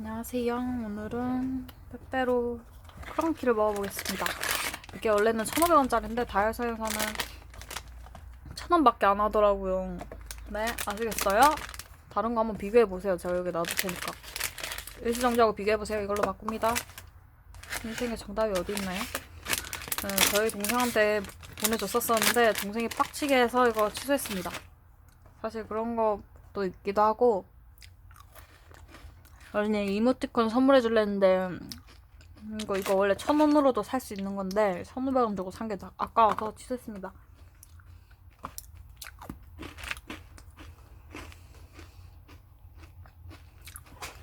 안녕하세요. 오늘은 빼빼로 크런키를 먹어보겠습니다. 이게 원래는 1,500원짜리인데 다이소에서는 1,000원밖에 안 하더라고요. 네, 아시겠어요? 다른 거 한번 비교해보세요. 제가 여기 놔둘 테니까. 일시정지하고 비교해보세요. 이걸로 바꿉니다. 인생의 정답이 어디 있나요? 네, 저희 동생한테 보내줬었었는데 동생이 빡치게 해서 이거 취소했습니다. 사실 그런 것도 있기도 하고 언니 이모티콘 선물해 줄랬는데 이거 이거 원래 천 원으로도 살 수 있는 건데 1,500원 주고 산 게 아까워서 취소했습니다.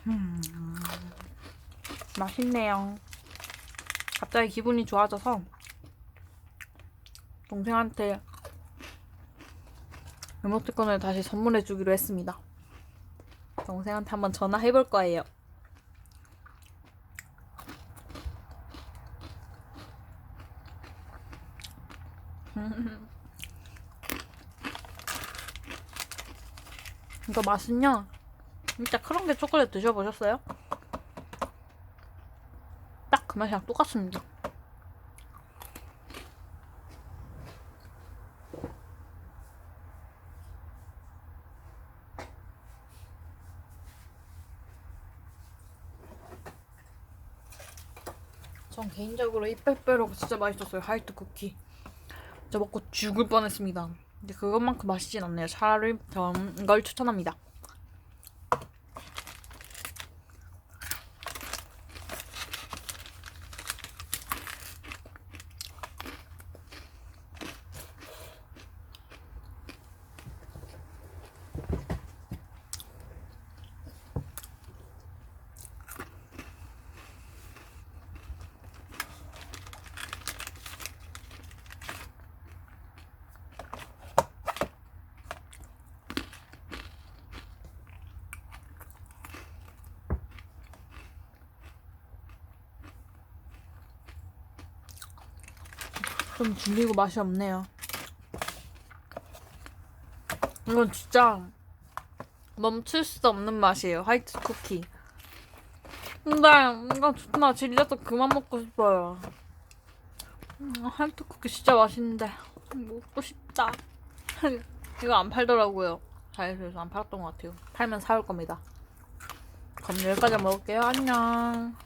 음, 맛있네요. 갑자기 기분이 좋아져서 동생한테 이모티콘을 다시 선물해 주기로 했습니다. 동생한테 한번 전화해 볼 거예요. 이거 맛은요. 진짜 크런게 초콜릿 드셔보셨어요? 딱 그 맛이랑 똑같습니다. 전 개인적으로 이 빼빼로가 진짜 맛있었어요. 화이트 쿠키. 진짜 먹고 죽을 뻔했습니다. 근데 그것만큼 맛있진 않네요. 차라리 전 이걸 추천합니다. 좀 질리고 맛이 없네요. 이건 진짜 멈출 수 없는 맛이에요. 화이트 쿠키. 근데 이거 존나 질려서 그만 먹고 싶어요. 음, 화이트 쿠키 진짜 맛있는데 먹고 싶다. 이거 안 팔더라고요. 다이소에서 안 팔았던 것 같아요. 팔면 사올 겁니다. 그럼 여기까지 먹을게요. 안녕.